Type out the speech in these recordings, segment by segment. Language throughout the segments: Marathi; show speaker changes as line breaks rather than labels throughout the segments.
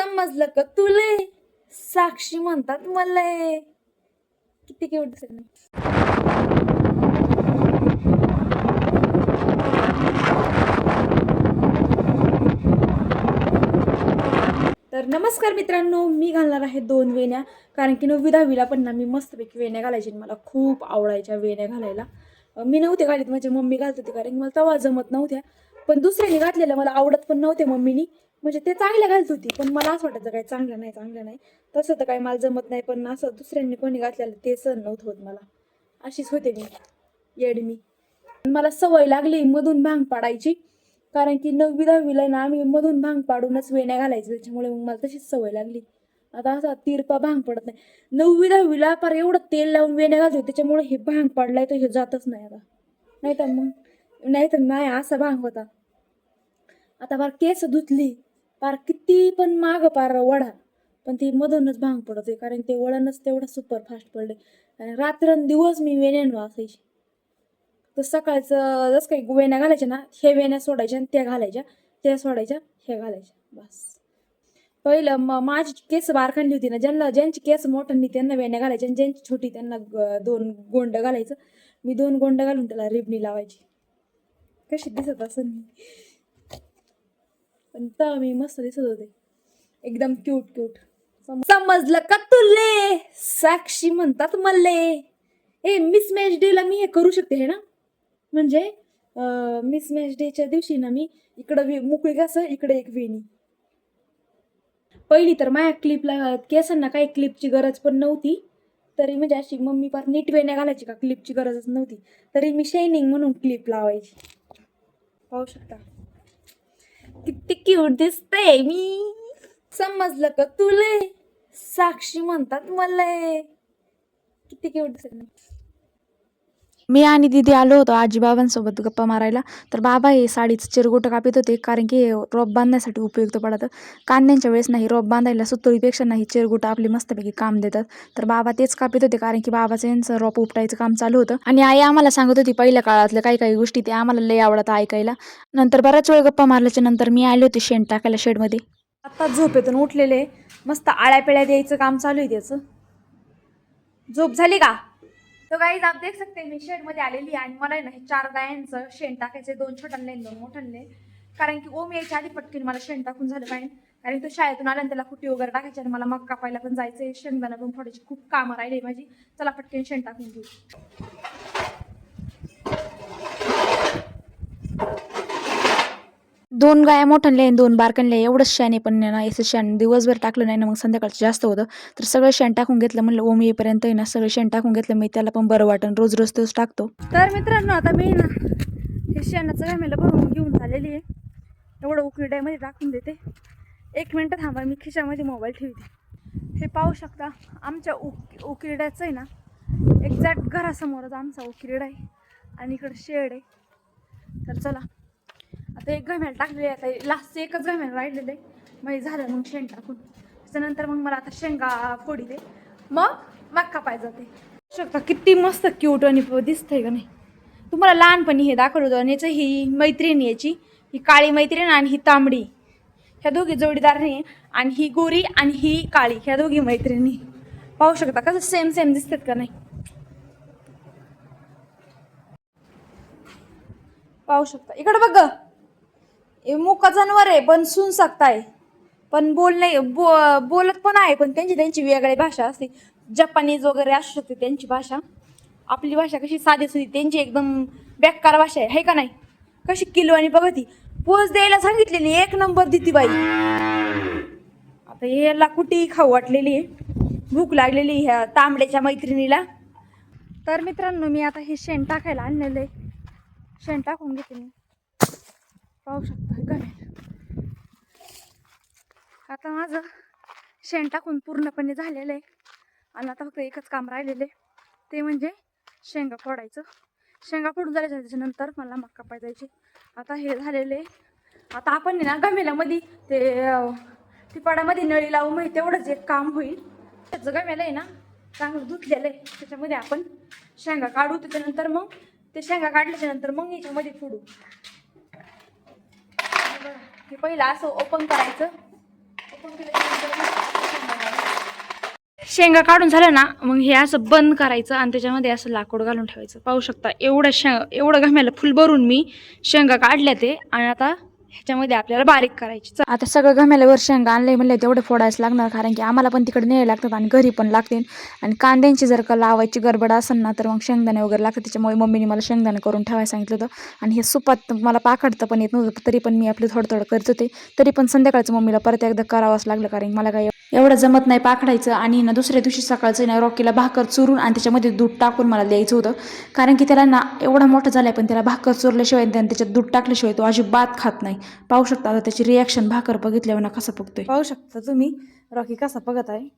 समजलं का तुले? साक्षी म्हणतात मला. किती क्यूट तर नमस्कार मित्रांनो मी घालणार आहे दोन वेण्या. कारण की नववी दहावीला पण ना मी मस्तपैकी वेण्या घालायची मला खूप आवडायच्या वेण्या घालायला. मी नव्हते घालीत माझी मम्मी घालत होती कारण की मला तवा जमत नव्हत्या. पण दुसऱ्याने घातलेल्या मला आवडत पण नव्हते मम्मीनी. म्हणजे ते चांगल्या घालत होती पण मला असं वाटायचं काय चांगलं नाही चांगलं नाही. तसं तर काही मला जमत नाही पण असं दुसऱ्यांनी कोणी घातलेलं ते सण नव्हतं होत मला. अशीच होते मी येडमी मला सवय लागली मधून भांग पाडायची कारण की नववी दहावीला ना आम्ही मधून भांग पाडूनच वेण्या घालायचं त्याच्यामुळे मग मला तशीच सवय लागली. आता असा तिरपा भांग पडत नाही. नववी दहावीला फार एवढं तेल लावून वेण्या घालतो त्याच्यामुळे हे भांग पाडलाय तर हे जातच नाही आता. नाही तर मग नाही तर नाही असा भांग होता. आता फार केस धुतली. पार किती पण माग पार वडा पण ती मधूनच भांग पडत होती कारण ते वळणच तेवढं सुपर फास्ट पडले. आणि रात्रंदिवस मी वेण्यान असायची. तर सकाळचं जसं काही वेण्या घालायच्या ना हे वेण्या सोडायच्या आणि त्या घालायच्या त्या सोडायच्या हे घालायच्या बस. पहिलं म माझी केस बारखांली होती ना ज्यांना ज्यांची केस मोठ्यांनी त्यांना वेण्या घालायच्या आणि ज्यांची छोटी त्यांना ग- दोन गोंड घालायचं मी दोन गोंड घालून त्याला रिबणी लावायची. कशी दिसत असं मी. पण तर मी मस्त दिसत होते. एकदम क्यूट क्यूट समजलं का तुले? साक्षी म्हणतात मल्ले ए मिस मॅच डेला मी हे करू शकते हे ना? म्हणजे मिस मॅच डेच्या दिवशी ना मी इकडं मुकळी मोकळी इकडे एक वेणी. पहिली तर माझ्या क्लिपला केसांना काही क्लिपची गरज पण नव्हती. तरी म्हणजे अशी मम्मी पार नीट वेण्या घालायची का क्लिपची गरजच नव्हती. तरी मी शायनिंग म्हणून क्लिप लावायची. पाहू शकता. किती क्यूट दिसते मी समजलं का तुले? साक्षी म्हणतात मला. किती क्यूट दिसत
मी आणि दिदी आलो होतो आजीबाबांसोबत गप्पा मारायला. तर बाबा हे साडीचं चिरगोटं कापित होते कारण की हे रोप बांधण्यासाठी उपयुक्त पडतं कांद्यांच्या वेळेस नाही रोप बांधायला सुतळीपेक्षा नाही चिरगोटं आपली मस्तपैकी काम देतात. तर बाबा तेच कापित होते कारण की बाबाचं यांचं रोप उपटायचं काम चालू होतं. आणि आई आम्हाला सांगत होती पहिल्या काळातल्या काही काही गोष्टी ते आम्हाला लय आवडतं ऐकायला. नंतर बऱ्याच वेळ गप्पा मारल्याच्या नंतर मी आले होते शेण टाकायला शेडमध्ये.
आत्ताच झोपेतून उठलेले. मस्त आळ्या द्यायचं काम चालू आहे त्याचं. झोप झाली का? तो गाईज आप देख सकते मी शेडमध्ये आलेली आहे आणि मला आहे ना हे चार गायांचं शेण टाकायचे दोन छोटांले दोन मोठ्यांले कारण की ओम यायच्या आधी पटकन मला शेण टाकून झालं पाहिजे कारण तो शाळेतून आला आणि त्याला कुटी वगैरे टाकायची आणि मला मग कापायला पण जायचंय. शेंगदाणा पण थोडीशी खूप कामं राहिली माझी. चला पटकन शेण टाकून घेऊ.
दोन गाया मोठ्यांले आणि दोन बारकणले एवढंच शेण आहे पण ना याचं शेण दिवसभर टाकलं नाही ना मग संध्याकाळचं जास्त होतं. तर सगळं शेण टाकून घेतलं म्हणलं ओम येईपर्यंत आहे ना सगळं शेण टाकून घेतलं मी त्याला पण बरं वाटन रोज रोज तोच टाकतो.
तर मित्रांनो आता मी ना हे शेणाचं गॅमेला भरून घेऊन झालेली आहे. एवढं उकळीड्यामध्ये टाकून देते. एक मिनटं थांबा मी खिशामध्ये मोबाईल ठेवते. हे पाहू शकता आमच्या उक उकिरड्याचं आहे ना एक्झॅक्ट घरासमोरच आमचा उकिरडा आहे आणि इकडं शेड आहे. तर चला आता एक गमेल टाकलेली आहे आता लास्टचं एकच गमेल राहिलेलं. आहे मग झालं मग शेण टाकून. त्याच्यानंतर मग मला आता शेंगा फोडी दे. मग मग कापाय जाते शकता किती मस्त क्यूट आणि दिसतंय का नाही? तुम्हाला लहानपणी हे दाखवलं होतं आणि याचं ही मैत्रीण याची ही काळी मैत्रीण आणि ही तांबडी. ह्या दोघी जोडीदारने आणि ही गोरी आणि ही काळी ह्या दोघी मैत्रिणी. पाहू शकता कसं सेम सेम दिसतात का नाही? पाहू शकता. इकडं बघ हे मुका जनावर आहे पण सुन सकताय पण बोलणे बो बोलत पण आहे पण त्यांची त्यांची वेगळी भाषा असते. जपानीज वगैरे असू शकते त्यांची भाषा. आपली भाषा कशी साधी सुधी त्यांची एकदम बेकार भाषा आहे है का नाही? कशी किलो आणि बघा ती. पोच द्यायला सांगितलेली एक नंबर देती बाई. आता याला कुठेही खाऊ वाटलेली आहे. भूक लागलेली आहे ह्या तांबड्याच्या मैत्रिणीला. तर मित्रांनो मी आता हे शेण टाकायला आणलेलं आहे. शेण टाकून घेते मी. पाहू शकता गमेल आता माझं शेण टाकून पूर्णपणे झालेलं आहे. आणि आता फक्त एकच काम राहिलेलं आहे. ते म्हणजे शेंगा फोडायचं. शेंगा फोडून झाल्याच्या त्याच्यानंतर मला मक्का पाहिजे आता हे झालेलं आहे. आता आपण ना गमेल्यामध्ये ते अं, टिपाडामध्ये नळी लावू माहिती तेवढंच एक काम होईल. त्याचं गमेलं आहे ना चांगलं धुतलेलं आहे. त्याच्यामध्ये आपण शेंगा काढू. त्याच्यानंतर मग ते शेंगा काढल्याच्यानंतर मग याच्यामध्ये फोडू. हे पहिलं असं ओपन करायचं. शेंगा काढून झाल्या ना मग हे असं बंद करायचं आणि त्याच्यामध्ये असं लाकूड घालून ठेवायचं. पाहू शकता एवढ्या शेंगा एवढं घाम्याला फुल भरून मी शेंगा काढल्या ते आणि आता ह्याच्यामध्ये आपल्याला बारीक करायची.
आता सगळं घमेल्यावर शेंगा आणले म्हणले तेवढे फोडायच लागणार कारण की आम्हाला पण तिकडे न्यायला लागतात आणि घरी पण लागतील. आणि कांद्यांची जर का लावायची गडबड असेल ना तर मग शेंगदाणे वगैरे लागतात. त्याच्यामुळे मम्मीने मला शेंगदाणे करून ठेवायला सांगितलं होतं. आणि हे सुपात मला पाखडतं पण येत नव्हतं तरी पण मी आपलं थोडं थोडं करत होते. तरी पण संध्याकाळचं मम्मीला परत एकदा करावंच लागलं कारण मला काही एवढं जमत नाही पाखडायचं आणि ना दुसऱ्या दिवशी सकाळचं ना रॉकीला भाकर चुरून आणि त्याच्यामध्ये दूध टाकून मला द्यायचं होतं. कारण की त्याला ना एवढा मोठा झालाय पण त्याला भाकर चुरल्याशिवाय आणि त्याच्यात दूध टाकल्याशिवाय तो अजिबात खात नाही. पाहू शकता आता त्याची रिॲक्शन भाकर बघितल्यावर ना कसं बघतोय.
पाहू शकता तुम्ही रॉकी कसा बघत आहे.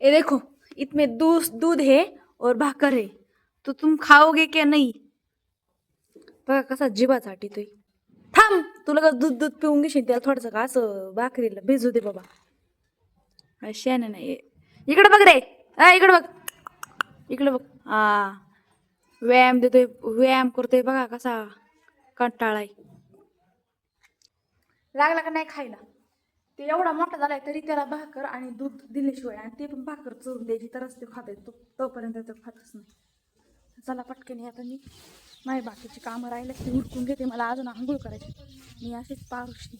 ए देखो इथमे दूध दूध हे और भाकर है. तो तुम खाओगे क्या नाही? बघा कसा जिबाचा टितोय थांब तुला का दूध दूध पिऊन घेशील त्याला थोडंसं का असं भाकरीला भिजू दे बाबा. अशाने नाही इकडं बघ रे. आ इकडं बघ. इकडं बघ. हा. व्यायाम देतोय व्यायाम करतोय बघा कसा कंटाळाय लागला का नाही खायला? ते एवढा मोठा झालाय तरी त्याला भाकर आणि दूध दिल्याशिवाय आणि ते पण भाकर चोरून द्यायची तरच ते खात तो तोपर्यंत तो खातच नाही. चला पटकन आता मी माझी बाकीची कामं राहिले ते उरकून घेते मला अजून आंघोळ करायची. मी अशीच पारुशी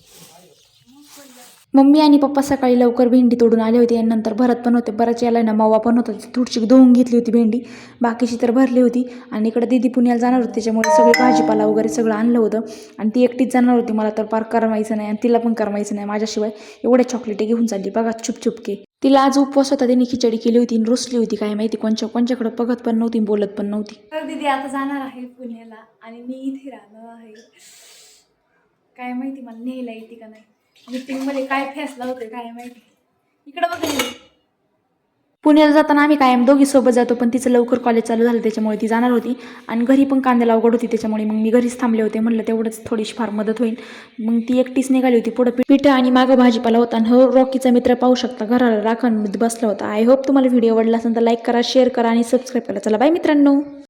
मम्मी आणि पप्पा सकाळी लवकर भेंडी तोडून आले होते आणि नंतर भरत पण होते. बराच याला ना मावा पण होता थोडीशी धुवून घेतली होती भेंडी. बाकीची तर भरली होती. आणि इकडे दीदी पुण्याला जाणार होती त्याच्यामुळे सगळे भाजीपाला वगैरे सगळं आणलं होतं. आणि ती एकटीच जाणार होती मला तर पार करमायचं नाही आणि तिला पण करमायचं नाही. माझ्याशिवाय एवढ्या चॉकलेटी घेऊन चालली बघा चुप चुपके तिला आज उपवास होता तिने खिचडी केली होती आणि रुसली होती काय माहिती कोणच्या कोणच्याकडे बघत पण नव्हती बोलत पण नव्हती.
तर दीदी आता जाणार आहे पुण्याला आणि मी इथे राहणार आहे. काय माहिती मला न्यायला येते का नाही. मीटिंगमध्ये काय फॅसला होते काय माहिती. इकडं बघ
पुण्याला जाताना आम्ही कायम दोघी सोबत जातो पण तिचं लवकर कॉलेज चालू झालं त्याच्यामुळे ती जाणार होती. आणि घरी पण कांद्याला अवघड होती त्याच्यामुळे मग मी घरीच थांबले होते. म्हणलं तेवढंच थोडीशी फार मदत होईल. मग ती एकटीच निघाली होती. पुढं पिठं आणि मागं भाजीपाला होता. आणि हो रॉकीचा मित्र पाहू शकता घराला राखण बसला होता. आय होप तुम्हाला व्हिडिओ आवडला असेल तर लाईक करा शेअर करा आणि सबस्क्राईब करा. चला बाय मित्रांनो.